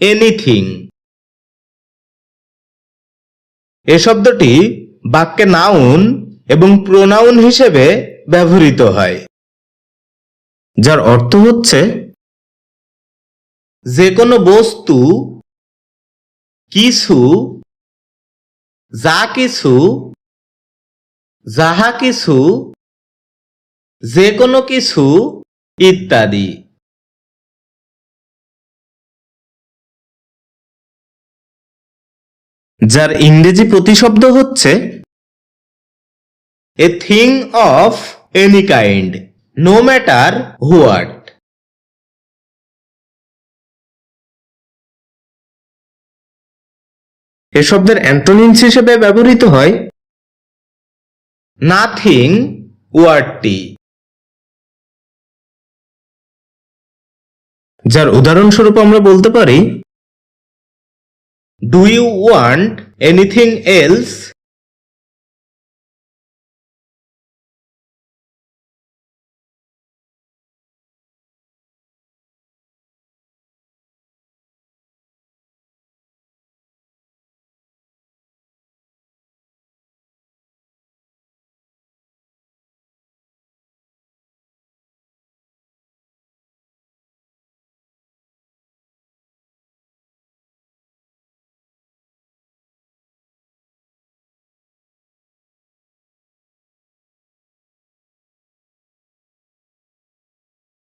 Anything এ শব্দটি বাক্যে noun এবং প্রোনাউন হিসেবে ব্যবহৃত হয়, যার অর্থ হচ্ছে যে কোনো বস্তু, কিছু, যা কিছু, যাহা কিছু যে কোনো কিছু, ইত্যাদি। যার ইংরেজি প্রতিশব্দ হচ্ছে a thing of any kind no matter what এ শব্দের অ্যান্টোনিমস হিসেবে ব্যবহৃত হয় নাথিং ওয়ার্ডটি যার উদাহরণস্বরূপ আমরা বলতে পারি Do you want anything else?